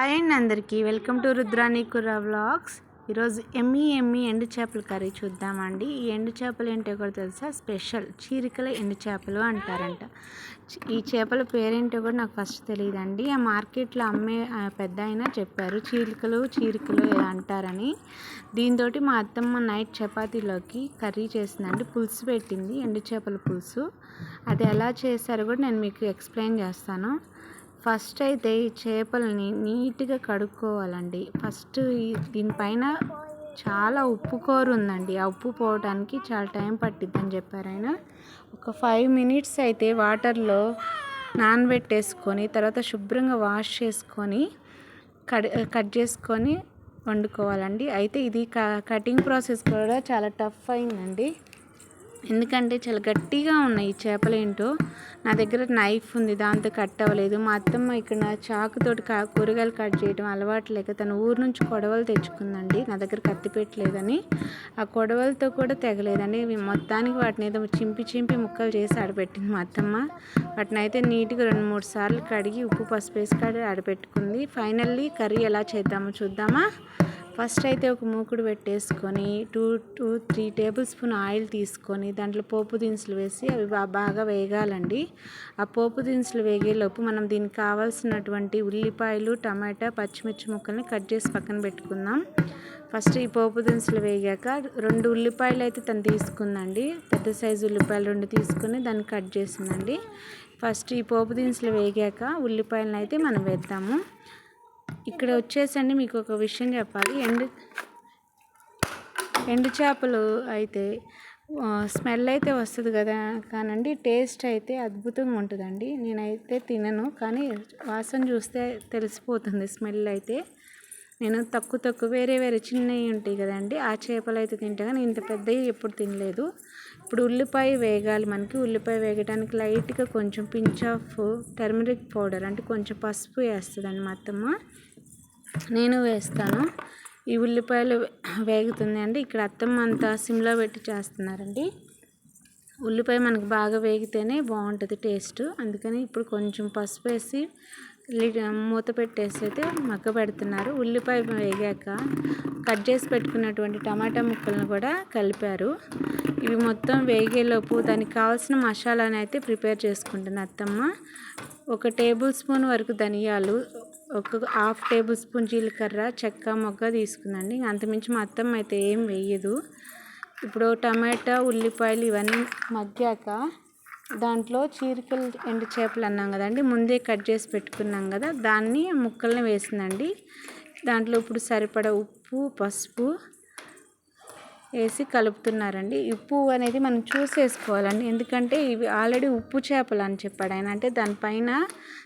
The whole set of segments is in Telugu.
హాయ్ అండి అందరికీ. Welcome to Rudrani Kurra vlogs. ఈరోజు ఎమ్మి ఎమ్మి ఎండు చేపల కర్రీ చూద్దామండి. ఈ ఎండు చేపలు ఏంటో కూడా తెలుసా? స్పెషల్ చీరికల ఎండు చేపలు అంటారంట. ఈ చేపల పేరేంటో కూడా నాకు ఫస్ట్ తెలియదండి. ఆ మార్కెట్లో అమ్మే పెద్ద అయినా చెప్పారు చీరికలు చీరికలు అంటారని. దీంతో మా అత్తమ్మ నైట్ చపాతీలోకి కర్రీ చేసిందండి. పులుసు పెట్టింది ఎండు చేపల పులుసు. అది ఎలా చేశారో కూడా నేను మీకు ఎక్స్ప్లెయిన్ చేస్తాను. ఫస్ట్ అయితే ఈ చేపలని నీట్గా కడుక్కోవాలండి. ఫస్ట్ దీనిపైన చాలా ఉప్పు కూర ఉందండి. ఆ ఉప్పు పోవడానికి చాలా టైం పట్టిద్దని చెప్పారు ఆయన. ఒక ఫైవ్ మినిట్స్ అయితే వాటర్లో నానబెట్టేసుకొని తర్వాత శుభ్రంగా వాష్ చేసుకొని కట్ కట్ చేసుకొని వండుకోవాలండి. అయితే ఇది క కటింగ్ ప్రాసెస్ కూడా చాలా టఫ్ అయిందండి. ఎందుకంటే చాలా గట్టిగా ఉన్నాయి ఈ చేపలు ఏంటో నా దగ్గర నైఫ్ ఉంది దాంతో కట్ అవ్వలేదు. మా అత్తమ్మ ఇక్కడ చాకుతోటి కా కూరగాయలు కట్ చేయడం అలవాటు లేక తన ఊరు నుంచి కొడవలు తెచ్చుకుందండి. నా దగ్గర కత్తి పెట్టలేదని. ఆ కొడవలతో కూడా తెగలేదండి మొత్తానికి వాటిని ఏదో చింపి చింపి ముక్కలు చేసి ఆడపెట్టింది మా అత్తమ్మ. వాటిని అయితే నీట్గా రెండు మూడు సార్లు కడిగి ఉప్పు పసుపు వేసి కడిగి ఆడపెట్టుకుంది ఫైనల్లీ కర్రీ ఎలా చేద్దామో చూద్దామా? ఫస్ట్ అయితే ఒక మూకుడు పెట్టేసుకొని two two three table spoon oil తీసుకొని దాంట్లో పోపు దినుసులు వేసి అవి బాగా వేగాలండి. ఆ పోపు దినుసులు వేగేలోపు మనం దీనికి కావాల్సినటువంటి ఉల్లిపాయలు టమాటా పచ్చిమిర్చి ముక్కల్ని కట్ చేసి పక్కన పెట్టుకుందాం. ఫస్ట్ ఈ పోపు దినుసులు వేగాక రెండు ఉల్లిపాయలు అయితే తను తీసుకుందండి. పెద్ద సైజు ఉల్లిపాయలు రెండు తీసుకుని దాన్ని కట్ చేసిందండి. ఫస్ట్ ఈ పోపు దినుసులు వేగాక ఉల్లిపాయలను అయితే మనం వేద్దాము. ఇక్కడ వచ్చేసండి మీకు ఒక విషయం చెప్పాలి. ఎండు ఎండు చేపలు అయితే స్మెల్ అయితే వస్తుంది కదా కానండి టేస్ట్ అయితే అద్భుతంగా ఉంటుందండి. నేనైతే తినను కానీ వాసన చూస్తే తెలిసిపోతుంది స్మెల్ అయితే. నేను తక్కువ తక్కువ వేరే వేరే చిన్నవి ఉంటాయి కదండి ఆ చేపలు అయితే తింటా కానీ ఇంత పెద్దవి ఎప్పుడు తినలేదు. ఇప్పుడు ఉల్లిపాయ వేగాలి మనకి ఉల్లిపాయ వేగడానికి లైట్గా కొంచెం పించ్ ఆఫ్ టర్మరిక్ పౌడర్ అంటే కొంచెం పసుపు వేస్తుందండి మా అత్తమ్మ నేను వేస్తాను. ఈ ఉల్లిపాయలు వేగుతుంది అండి. ఇక్కడ అత్తమ్మ అంతా సిమ్లో పెట్టి చేస్తున్నారండి. ఉల్లిపాయ మనకు బాగా వేగితేనే బాగుంటుంది టేస్ట్. అందుకని ఇప్పుడు కొంచెం పసుపు వేసి మూత పెట్టేసి అయితే మగ్గ పెడుతున్నారు. ఉల్లిపాయ వేగాక కట్ చేసి పెట్టుకున్నటువంటి టమాటా ముక్కలను కూడా కలిపారు. ఇవి మొత్తం వేగేలోపు దానికి కావాల్సిన మసాలాని అయితే ప్రిపేర్ చేసుకుంటుంది అత్తమ్మ. ఒక టేబుల్ స్పూన్ వరకు ధనియాలు ఒక హాఫ్ టేబుల్ స్పూన్ జీలకర్ర చెక్క మొగ్గ తీసుకుందండి అంతమించి మా అత్తమ్మ అయితే ఏం వేయదు. ఇప్పుడు టమాటా ఉల్లిపాయలు ఇవన్నీ మగ్గాక దాంట్లో చీరికలు ఎండు చేపలు అన్నాం కదండి ముందే కట్ చేసి పెట్టుకున్నాం కదా దాన్ని ముక్కల్ని వేసిందండి. దాంట్లో ఇప్పుడు సరిపడా ఉప్పు పసుపు వేసి కలుపుతున్నారండి. ఉప్పు అనేది మనం చూసేసుకోవాలండి. ఎందుకంటే ఇవి ఆల్రెడీ ఉప్పు చేపలు అని చెప్పాడు ఆయన. అంటే దానిపైన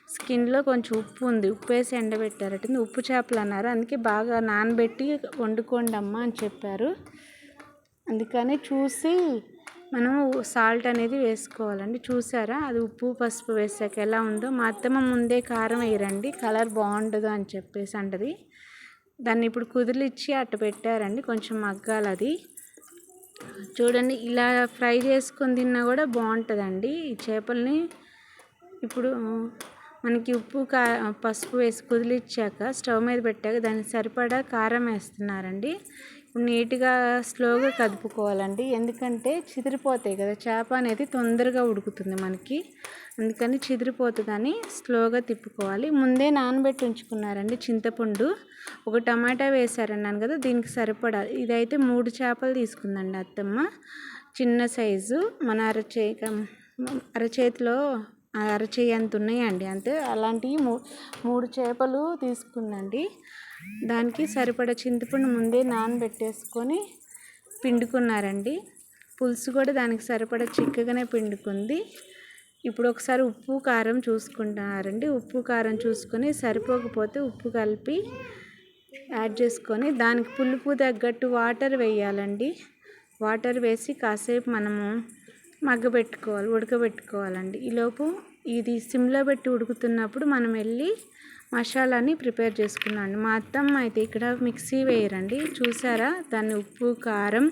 స్కిన్లో కొంచెం ఉప్పు ఉంది. ఉప్పు వేసి ఎండబెట్టారట ఉప్పు చేపలు అన్నారు. అందుకే బాగా నానబెట్టి వండుకోండి అమ్మా అని చెప్పారు. అందుకని చూసి మనం సాల్ట్ అనేది వేసుకోవాలండి. చూసారా? అది ఉప్పు పసుపు వేసాక ఎలా ఉందో. మా అత్తమ్మ ముందే కారం వేయరండి. కలర్ బాగుండదు అని చెప్పేసి అంటది. దాన్ని ఇప్పుడు కుదిలిచ్చి అట్ట పెట్టారండి. కొంచెం మగ్గాలి అది చూడండి ఇలా ఫ్రై చేసుకొని తిన్నా కూడా బాగుంటుందండి ఈ చేపల్ని. ఇప్పుడు మనకి ఉప్పు కా పసుపు వేసి కుదిలిచ్చాక స్టవ్ మీద పెట్టాక దానికి సరిపడా కారం వేస్తున్నారండి. ఇప్పుడు నీట్గా స్లోగా కదుపుకోవాలండి. ఎందుకంటే చిదిరిపోతాయి కదా చేప అనేది తొందరగా ఉడుకుతుంది మనకి. అందుకని చిదిరిపోతుందని స్లోగా తిప్పుకోవాలి. ముందే నానబెట్టి ఉంచుకున్నారండి చింతపండు. ఒక టమాటా వేశారన్నాను కదా దీనికి సరిపడా. ఇదైతే మూడు చేపలు తీసుకుందండి అత్తమ్మ. చిన్న సైజు. మన అరచే అరచేతిలో అరచేయి అంత. ఉన్నాయండి అంతే అలాంటివి మూ మూడు చేపలు తీసుకుందండి దానికి సరిపడ చింతపండు ముందే నానబెట్టేసుకొని పిండుకున్నారండి. పులుసు కూడా దానికి సరిపడ చిక్కగానే పిండుకుంది. ఇప్పుడు ఒకసారి ఉప్పు కారం చూసుకుంటున్నారండి. ఉప్పు కారం చూసుకొని సరిపోకపోతే ఉప్పు కలిపి యాడ్ చేసుకొని దానికి పులుపు తగ్గట్టు వాటర్ వేయాలండి. వాటర్ వేసి కాసేపు మనము మగ్గబెట్టుకోవాలి ఉడకబెట్టుకోవాలండి. ఈలోపు ఇది సిమ్లో పెట్టి ఉడుకుతున్నప్పుడు మనం వెళ్ళి మసాలాని ప్రిపేర్ చేసుకున్నాండి మా అత్తమ్మ అయితే ఇక్కడ మిక్సీ వేయరండి. చూసారా? దాన్ని ఉప్పు కారం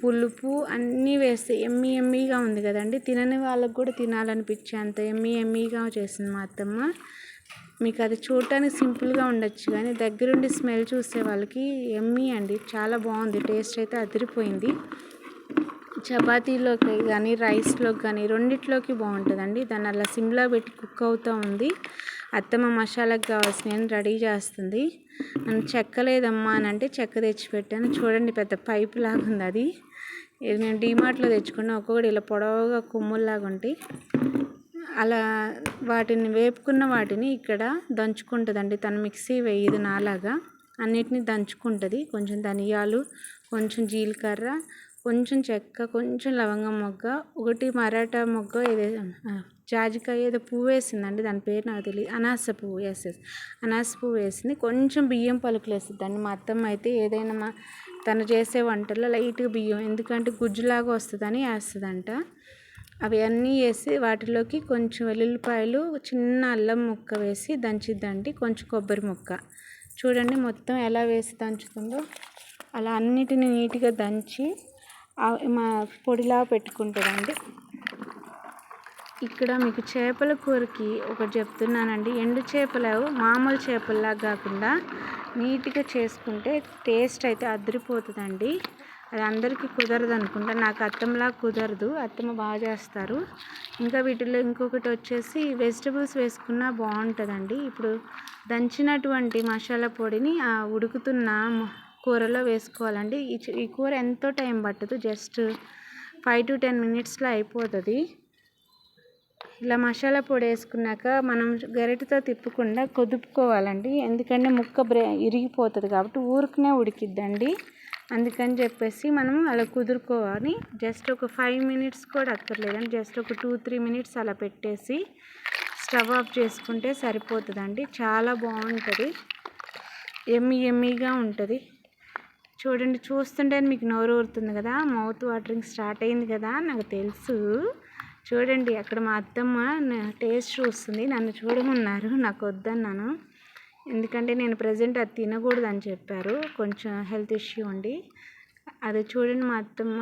పులుపు అన్నీ వేస్తే ఎమ్మి ఎమ్మిగా ఉంది కదండి. తినని వాళ్ళకు కూడా తినాలనిపించే అంత ఎమ్మి ఎమ్మిగా చేసింది మా అత్తమ్మ. మీకు అది చూడటానికి సింపుల్గా ఉండొచ్చు కానీ దగ్గరుండి స్మెల్ చూసే వాళ్ళకి ఎమ్మీ అండి. చాలా బాగుంది. టేస్ట్ అయితే అదిరిపోయింది. చపాతీలోకి కానీ రైస్లోకి కానీ రెండిట్లోకి బాగుంటుందండి. దాన్ని అలా సిమ్లో పెట్టి కుక్ అవుతూ ఉంది. అత్తమ్మ మసాలాకి కావాల్సిన రెడీ చేస్తుంది. నన్ను చెక్క లేదమ్మా అని అంటే చెక్క తెచ్చిపెట్టాను చూడండి పెద్ద పైప్ లాగా ఉంది అది. ఇది నేను డీమార్ట్లో తెచ్చుకున్న. ఒక్కొక్కటి ఇలా పొడవుగా కొమ్ముల్లాగా ఉంటాయి అలా వాటిని వేపుకున్న వాటిని ఇక్కడ దంచుకుంటుందండి. తను మిక్సీ వేయదు నాలాగా. అన్నిటిని దంచుకుంటుంది. కొంచెం ధనియాలు కొంచెం జీలకర్ర కొంచెం చెక్క కొంచెం లవంగం మొగ్గ ఒకటి మరాఠా మొగ్గ ఏదో జాజికాయ ఏదో పువ్వు వేసిందండి దాని పేరు నాకు తెలియదు. అనాస పువ్వు వేసేసి అనాస పువ్వు వేసింది. కొంచెం బియ్యం పలుకులు వేస్తుంది దాన్ని మా అత్తమ్మ అయితే ఏదైనా మా తను చేసే వంటల్లో లైట్గా బియ్యం ఎందుకంటే గుజ్జులాగా వస్తుందని వేస్తుందంట. అవి అన్నీ వేసి వాటిలోకి కొంచెం వెల్లుల్లిపాయలు చిన్న అల్లం ముక్క వేసి దంచిద్దండి. కొంచెం కొబ్బరి ముక్క. చూడండి మొత్తం ఎలా వేసి దంచుతుందో. అలా అన్నిటిని నీట్గా దంచి మా పొడిలా పెట్టుకుంటుందండి ఇక్కడ మీకు చేపల కూరకి ఒకటి చెప్తున్నానండి. ఎండు చేపలు మామూలు చేపల్లా కాకుండా నీట్గా చేసుకుంటే టేస్ట్ అయితే అదిరిపోతుందండి. అది అందరికీ కుదరదు అనుకుంటా. నాకు అత్తంలా కుదరదు. అత్తమ్మ బాగా చేస్తారు. ఇంకా వీటిలో ఇంకొకటి వచ్చేసి వెజిటబుల్స్ వేసుకున్నా బాగుంటుందండి. ఇప్పుడు దంచినటువంటి మసాలా పొడిని ఆ ఉడుకుతున్న కూరలో వేసుకోవాలండి. ఈ ఈ కూర ఎంతో టైం పట్టదు. జస్ట్ ఫైవ్ టు టెన్ మినిట్స్లో అయిపోతుంది. ఇలా మసాలా పొడి వేసుకున్నాక మనం గరిటతో తిప్పకుండా కొదుపుకోవాలండి. ఎందుకంటే ముక్క బ్రే ఇరిగిపోతుంది కాబట్టి ఊరికనే ఉడికిద్దండి. అందుకని చెప్పేసి మనం అలా కుదురుకోవాలి. జస్ట్ ఒక ఫైవ్ మినిట్స్ కూడా అక్కర్లేదండి. జస్ట్ ఒక టూ త్రీ మినిట్స్ అలా పెట్టేసి స్టవ్ ఆఫ్ చేసుకుంటే సరిపోతుందండి. చాలా బాగుంటుంది. ఎమ్మి ఎమ్మీగా ఉంటుంది. చూడండి చూస్తుంటే మీకు నోరు ఊరుతుంది కదా మౌత్ వాటరింగ్ స్టార్ట్ అయింది కదా నాకు తెలుసు. చూడండి అక్కడ మా అత్తమ్మ టేస్ట్ చూస్తుంది నన్ను చూడమన్నారు నాకు వద్దన్నాను. ఎందుకంటే నేను ప్రజెంట్ అది తినకూడదు అని చెప్పారు కొంచెం హెల్త్ ఇష్యూ ఉండి. అది చూడండి మా అత్తమ్మ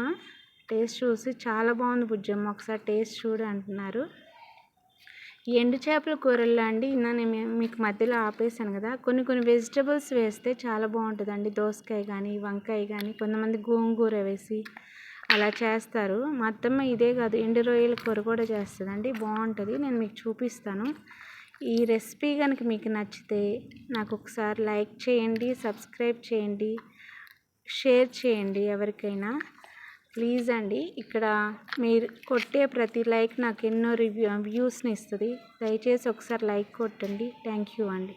టేస్ట్ చూసి చాలా బాగుంది బుజ్జమ్మ ఒకసారి టేస్ట్ చూడు అంటున్నారు. ఎండు చేపల కూరల్లో అండి. నేను మీకు మధ్యలో ఆపేసాను కదా. కొన్ని కొన్ని వెజిటబుల్స్ వేస్తే చాలా బాగుంటుందండి. దోసకాయ కానీ వంకాయ కానీ కొంతమంది గోంగూర వేసి అలా చేస్తారు. మా అత్తమ్మ ఇదే కాదు ఎండు రొయ్యల కూర కూడా చేస్తుందండి. బాగుంటుంది. నేను మీకు చూపిస్తాను. ఈ రెసిపీ కనుక మీకు నచ్చితే నాకు ఒకసారి లైక్ చేయండి సబ్స్క్రైబ్ చేయండి షేర్ చేయండి ఎవరికైనా. ప్లీజ్ అండి ఇక్కడ మీరు కొట్టే ప్రతి లైక్ నాకు ఎన్నో రివ్యూ వ్యూస్ని ఇస్తుంది. దయచేసి ఒకసారి లైక్ కొట్టండి. థ్యాంక్ యూ అండి.